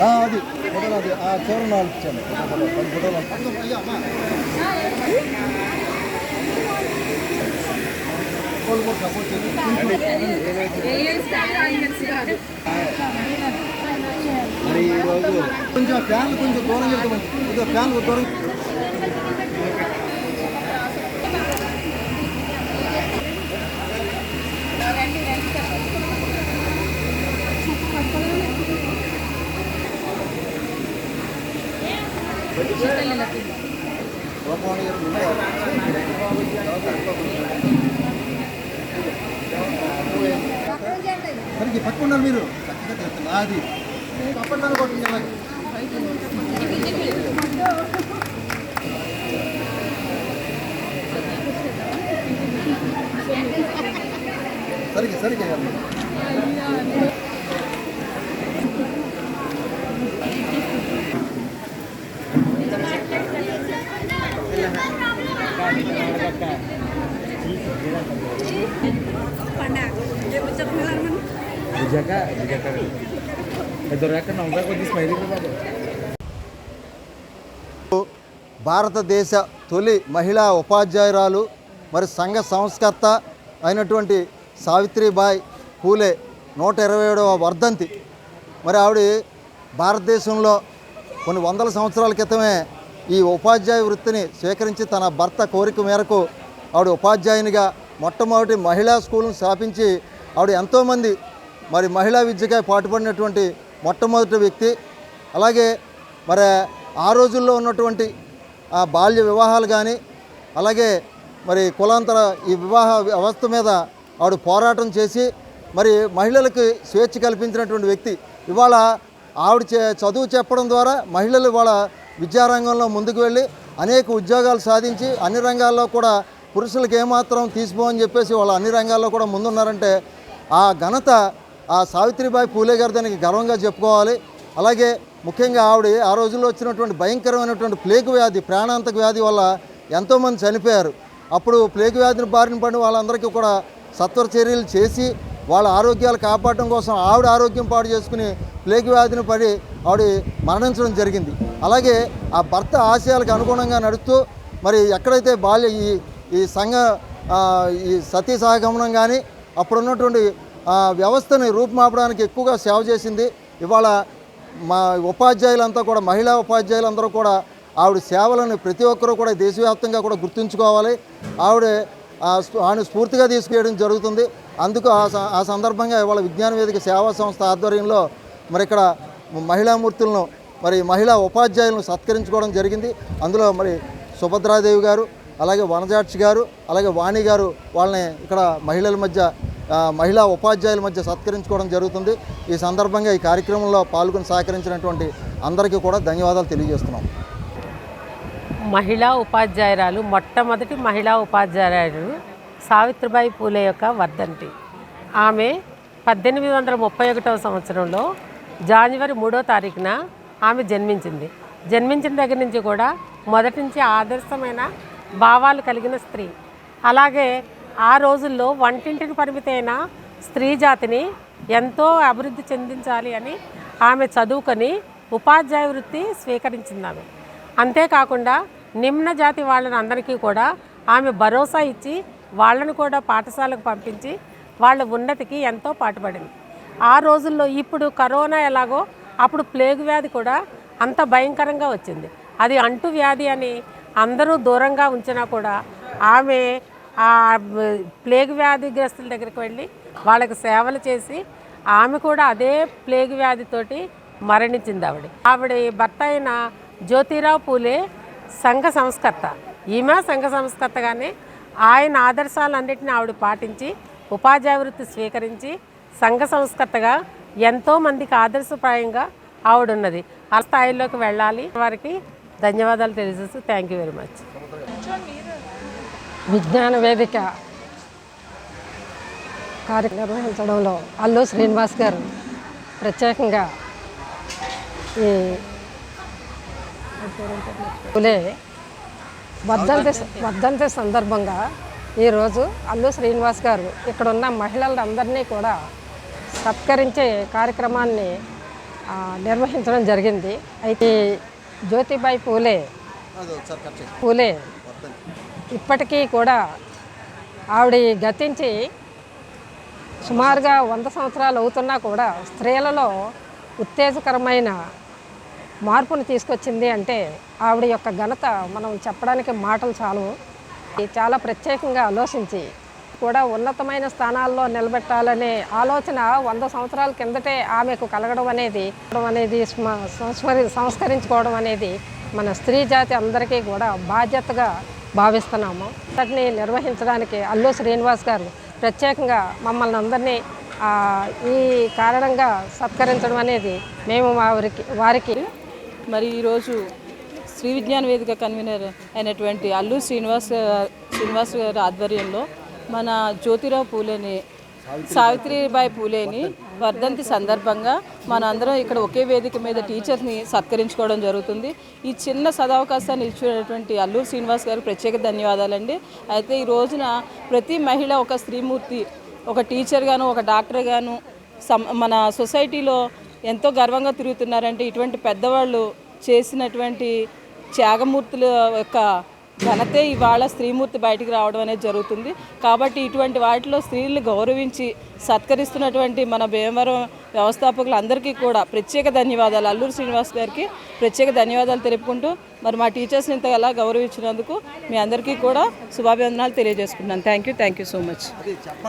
అది ఫోటోలు అది ఆ చివర నాలుగు ఇచ్చాను. పది ఫోటోలు. మరి ఈరోజు కొంచెం ఫ్యాన్లు కొంచెం దూరం వెళ్తామండి కొంచెం ఫ్యాన్లు దూరం రూపవాణి గారు సరికి పక్కన ఉన్నారు మీరు. చక్కగా తెలుస్తుంది అది అప్పట్లో కొట్టింది అలాగే సరిగ్గా సరిగ్గా Dijaga, dijaga. Dororakan nongkrong kok భారతదేశ తొలి మహిళా ఉపాధ్యాయురాలు మరి సంఘ సంస్కర్త అయినటువంటి సావిత్రిబాయి పూలే నూట ఇరవై ఏడవ వర్ధంతి మరి ఆవిడ భారతదేశంలో కొన్ని వందల సంవత్సరాల క్రితమే ఈ ఉపాధ్యాయ వృత్తిని స్వీకరించి తన భర్త కోరిక మేరకు ఆవిడ ఉపాధ్యాయునిగా మొట్టమొదటి మహిళా స్కూల్ను స్థాపించి ఆవిడ ఎంతోమంది మరి మహిళా విద్యకై పాటుపడినటువంటి మొట్టమొదటి వ్యక్తి. అలాగే మరి ఆ రోజుల్లో ఉన్నటువంటి ఆ బాల్య వివాహాలు కానీ అలాగే మరి కులాంతర ఈ వివాహ వ్యవస్థ మీద ఆవిడ పోరాటం చేసి మరి మహిళలకు స్వేచ్ఛ కల్పించినటువంటి వ్యక్తి. ఇవాళ ఆవిడ చదువు చెప్పడం ద్వారా మహిళలు ఇవాళ విద్యారంగంలో ముందుకు వెళ్ళి అనేక ఉద్యోగాలు సాధించి అన్ని రంగాల్లో కూడా పురుషులకు ఏమాత్రం తీసిపోవని చెప్పేసి వాళ్ళు అన్ని రంగాల్లో కూడా ముందున్నారంటే ఆ ఘనత ఆ సావిత్రిబాయి పూలే గారు దానికి గర్వంగా చెప్పుకోవాలి. అలాగే ముఖ్యంగా ఆవిడ ఆ రోజుల్లో వచ్చినటువంటి భయంకరమైనటువంటి ప్లేగు వ్యాధి ప్రాణాంతక వ్యాధి వల్ల ఎంతోమంది చనిపోయారు. అప్పుడు ప్లేగు వ్యాధిని బారిన పడిన వాళ్ళందరికీ కూడా సత్వర చర్యలు చేసి వాళ్ళ ఆరోగ్యాలు కాపాడడం కోసం ఆవిడ ఆరోగ్యం పాడు చేసుకుని ప్లేగు వ్యాధిని పడి ఆవిడ మరణించడం జరిగింది. అలాగే ఆ భర్త ఆశయాలకు అనుగుణంగా నడుస్తూ మరి ఎక్కడైతే బాల్య ఈ ఈ సంఘ ఈ సతీ సహగమనం కానీ అప్పుడున్నటువంటి వ్యవస్థని రూపుమాపడానికి ఎక్కువగా సేవ చేసింది. ఇవాళ మా ఉపాధ్యాయులంతా కూడా మహిళా ఉపాధ్యాయులందరూ కూడా ఆవిడ సేవలను ప్రతి ఒక్కరూ కూడా దేశవ్యాప్తంగా కూడా గుర్తుంచుకోవాలి. ఆవిడ ఆయన స్ఫూర్తిగా తీసుకెళ్ళడం జరుగుతుంది. అందుకు ఆ స- ఆ సందర్భంగా ఇవాళ విజ్ఞాన వేదిక సేవా సంస్థ ఆధ్వర్యంలో మరి ఇక్కడ మహిళామూర్తులను మరి మహిళా ఉపాధ్యాయులను సత్కరించుకోవడం జరిగింది. అందులో మరి సుభద్రాదేవి గారు అలాగే వనజాక్షి గారు అలాగే వాణి గారు వాళ్ళని ఇక్కడ మహిళల మధ్య మహిళా ఉపాధ్యాయుల మధ్య సత్కరించుకోవడం జరుగుతుంది. ఈ సందర్భంగా ఈ కార్యక్రమంలో పాల్గొని సహకరించినటువంటి అందరికీ కూడా ధన్యవాదాలు తెలియజేస్తున్నాం. మహిళా ఉపాధ్యాయురాలు మొట్టమొదటి మహిళా ఉపాధ్యాయురాలు సావిత్రిబాయి పూలే యొక్క వర్ధంతి. ఆమె పద్దెనిమిది వందల ముప్పై ఒకటవ సంవత్సరంలో జాన్వరి మూడో తారీఖున ఆమె జన్మించింది. జన్మించిన దగ్గర నుంచి కూడా మొదటి నుంచి ఆదర్శమైన భావాలు కలిగిన స్త్రీ. అలాగే ఆ రోజుల్లో వంటింటికి పరిమితైన స్త్రీ జాతిని ఎంతో అభివృద్ధి చెందించాలి అని ఆమె చదువుకొని ఉపాధ్యాయ వృత్తి స్వీకరించింది ఆమె అంతేకాకుండా నిమ్న జాతి వాళ్ళని అందరికీ కూడా ఆమె భరోసా ఇచ్చి వాళ్ళని కూడా పాఠశాలకు పంపించి వాళ్ళ ఉన్నతికి ఎంతో పాటుపడింది. ఆ రోజుల్లో ఇప్పుడు కరోనా ఎలాగో అప్పుడు ప్లేగు వ్యాధి కూడా అంత భయంకరంగా వచ్చింది. అది అంటు వ్యాధి అని అందరూ దూరంగా ఉంచినా కూడా ఆమె ఆ ప్లేగు వ్యాధిగ్రస్తుల దగ్గరికి వెళ్ళి వాళ్ళకి సేవలు చేసి ఆమె కూడా అదే ప్లేగు వ్యాధితోటి మరణించింది ఆవిడ. ఆవిడ భర్త అయిన జ్యోతిరావు పూలే సంఘ సంస్కర్త. ఈమె సంఘ సంస్కర్తగానే ఆయన ఆదర్శాలన్నింటినీ ఆవిడ పాటించి ఉపాధ్యాయ వృత్తి స్వీకరించి సంఘ సంస్కర్తగా ఎంతో మందికి ఆదర్శప్రాయంగా ఆవిడ ఉన్నది ఆ స్థాయిలోకి వెళ్ళాలి. వారికి ధన్యవాదాలు తెలియజేస్తూ థ్యాంక్ యూ వెరీ మచ్. విజ్ఞాన వేదిక కార్యక్రమం నిర్వహించడంలో అల్లు శ్రీనివాస్ గారు ప్రత్యేకంగా ఈ పులే వర్ధంతి వర్ధంతి సందర్భంగా ఈరోజు అల్లు శ్రీనివాస్ గారు ఇక్కడ ఉన్న మహిళలందరినీ కూడా సత్కరించే కార్యక్రమాన్ని నిర్వహించడం జరిగింది. అయితే జ్యోతిబాయి పూలే పూలే ఇప్పటికీ కూడా ఆవిడ గతించి సుమారుగా వంద సంవత్సరాలు అవుతున్నా కూడా స్త్రీలలో ఉత్తేజకరమైన మార్పును తీసుకొచ్చింది అంటే ఆవిడ యొక్క ఘనత మనం చెప్పడానికి మాటలు చాలు. ఇది చాలా ప్రత్యేకంగా ఆలోచించి కూడా ఉన్నతమైన స్థానాల్లో నిలబెట్టాలనే ఆలోచన వంద సంవత్సరాల కిందటే ఆమెకు కలగడం అనేది అనేది సంస్కరించుకోవడం అనేది మన స్త్రీ జాతి అందరికీ కూడా బాధ్యతగా భావిస్తున్నాము. వాటిని నిర్వహించడానికి అల్లు శ్రీనివాస్ గారు ప్రత్యేకంగా మమ్మల్ని అందరినీ ఈ కారణంగా సత్కరించడం అనేది మేము వారికి వారికి మరి ఈరోజు శ్రీ విజ్ఞాన వేదిక కన్వీనర్ అయినటువంటి అల్లు శ్రీనివాస్ శ్రీనివాస్ గారి ఆధ్వర్యంలో మన జ్యోతిరావు పూలేని సావిత్రిబాయి పూలేని వర్ధంతి సందర్భంగా మనందరం ఇక్కడ ఒకే వేదిక మీద టీచర్ని సత్కరించుకోవడం జరుగుతుంది. ఈ చిన్న సదావకాశాన్ని ఇచ్చినటువంటి అల్లూరు శ్రీనివాస్ గారికి ప్రత్యేక ధన్యవాదాలండి. అయితే ఈ రోజున ప్రతి మహిళ ఒక స్త్రీమూర్తి ఒక టీచర్ గాను ఒక డాక్టర్ గాను మన సొసైటీలో ఎంతో గర్వంగా తిరుగుతున్నారంటే ఇటువంటి పెద్దవాళ్ళు చేసినటువంటి త్యాగమూర్తుల యొక్క ఘనతే ఇవాళ స్త్రీమూర్తి బయటికి రావడం అనేది జరుగుతుంది. కాబట్టి ఇటువంటి వాటిలో స్త్రీలను గౌరవించి సత్కరిస్తున్నటువంటి మన భీమవరం వ్యవస్థాపకులందరికీ కూడా ప్రత్యేక ధన్యవాదాలు. అల్లూరు శ్రీనివాస్ గారికి ప్రత్యేక ధన్యవాదాలు తెలుపుకుంటూ మరి మా టీచర్స్ని ఇంత ఎలా గౌరవించినందుకు మీ అందరికీ కూడా శుభాభివందనాలు తెలియజేసుకుంటున్నాను. Thank you thank you so much